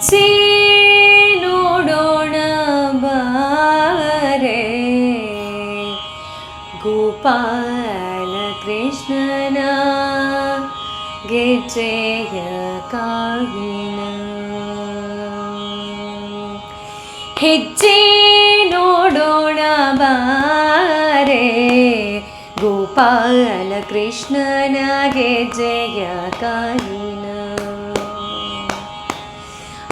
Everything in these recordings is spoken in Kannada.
ಹೆಚ್ಚೆ ನೋಡೋಣ ಬಾರೆ ಗೋಪಾಲ ಕೃಷ್ಣನ ಗೆಜ್ಜೆಯ ಕಾಗಿನ. ಹೆಜ್ಜೆ ನೋಡೋಣ ಬಾರೆ ಗೋಪಾಲ ಕೃಷ್ಣನ ಗೆಜ್ಜೆಯ ಕಾಗಿನ.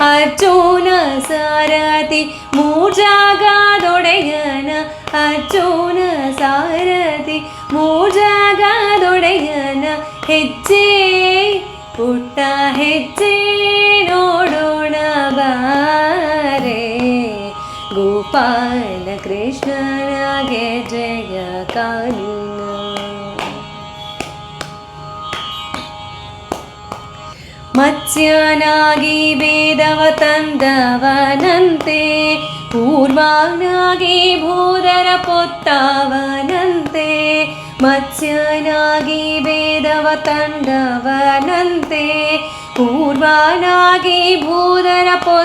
ಅರ್ಜುನ ಸಾರಥಿ ಮೂಜಾಗದೊಡೆಯನ ಅರ್ಜುನ ಸಾರಥಿ ಮೂಜಾಗದೊಡೆಯನ ಹೆಜ್ಜೆ ಪುಟ್ಟ ಹೆಜ್ಜೆ ನೋಡೋಣ ಬಾರೆ ಗೋಪಾಲ ಕೃಷ್ಣನ ಗೆಜ್ಜೆಯ ಕಾಲಿನ मत्स्यनागी वेदवतन्दवनन्ते गवनन्ति पूर्वानागे भूदरपोत्तावनन्ते मत्स्यनागी वेदवतं गवनन्ति पूर्वानागे भूदरपोत्तमनन्ते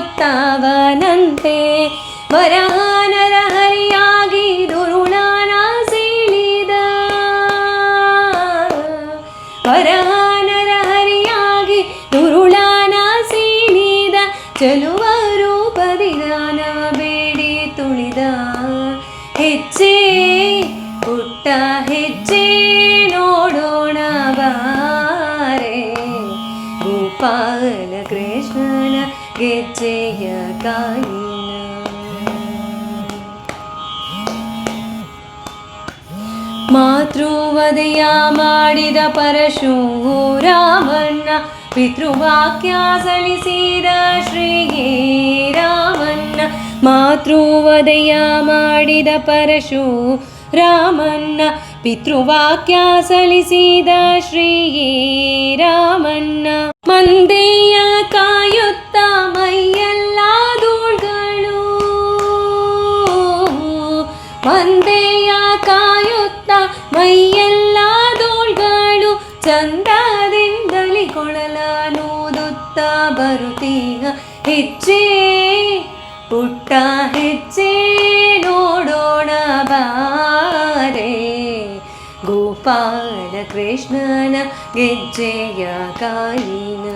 ತುಳಿದ ಹೆಜ್ಜೆ ಪುಟ್ಟ ಹೆಜ್ಜೆ ನೋಡೋಣ ಬಾರೆ. ಗೋಪಾಲ ಕೃಷ್ಣನ ಗೆಜ್ಜೆಯ ಕಾಯಿ ಮಾತೃವದಯ ಮಾಡಿದ ಪರಶುರಾಮನ್ನ ಪಿತೃವಾಕ್ಯ ಸಲ್ಲಿಸಿದ ಶ್ರೀ ರಾಮನ್ನ ಮಾತೃವದಯ ಮಾಡಿದ ಪರಶು ರಾಮನ್ನ ಪಿತೃವಾಕ್ಯ ಸಲ್ಲಿಸಿದ ಶ್ರೀಯೇ ರಾಮಣ್ಣ ಮಂದೆಯ ಕಾಯುತ್ತ ಮೈಯೆಲ್ಲ ಧೂಳ್ಗಳು ಮಂದೆಯ ಕಾಯುತ್ತ ಮೈಯೆಲ್ಲ ಧೂಳ್ಗಳು ಚಂದದಿಂದಲಿ ಕೊಳಲನೂದುತ್ತ ಬರುತ್ತೀಗ ಹೆಜ್ಜೆ ಪುಟ್ಟ ಹೆಜ್ಜೆ ನೋಡೋಣ ಬಾರೆ ಗೋಪಾಲ ಕೃಷ್ಣನ ಗೆಜ್ಜೆಯ ಕಾಯಿನ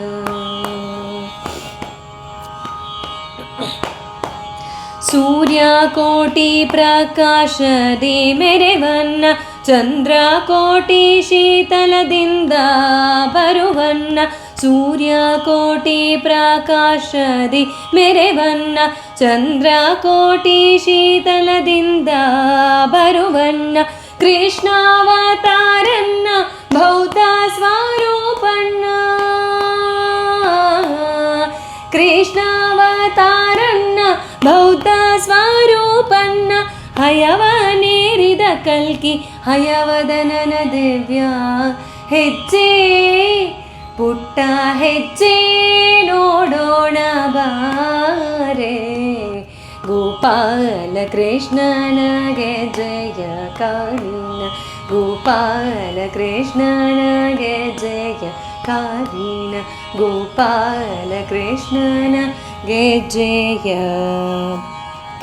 ಸೂರ್ಯಕೋಟಿ ಪ್ರಕಾಶದಿ ಮೆರೆವನ್ನ ಚಂದ್ರಕೋಟಿ ಶೀತಲದಿಂದ ಬರುವನ್ನ ಸೂರ್ಯಕೋಟಿ ಪ್ರಕಾಶದಿ ಮೆರೆವನ್ನ, ಚಂದ್ರಕೋಟಿ ಶೀತಲದಿಂದ ಬರುವನ್ನ, ಕೃಷ್ಣಾವತಾರನ್ನ, ಭೌತ ಸ್ವರೂಪಣ್ಣ ಕೃಷ್ಣಾವತಾರನ್ನ ಬೌದ್ಧ ಸ್ವರೂಪನ್ನ ಹಯವನೇರಿದ ಕಲ್ಕಿ ಹಯವದನನ ದಿವ್ಯ ಹೆಜ್ಜೆ ಪುಟ್ಟ ಹೆಜ್ಜೆ ನೋಡೋಣ ಬಾರೆ ಗೋಪಾಲ ಕೃಷ್ಣನ ಗೆಜ್ಜೆಯ ಕಾಲಿನ ಗೋಪಾಲ ಕೃಷ್ಣನ ಗೆಜ್ಜೆಯ ಕಾಲಿನ ಗೋಪಾಲ ಕೃಷ್ಣನ ಗೆಜ್ಜೆಯ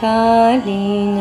ಕಾಲಿನ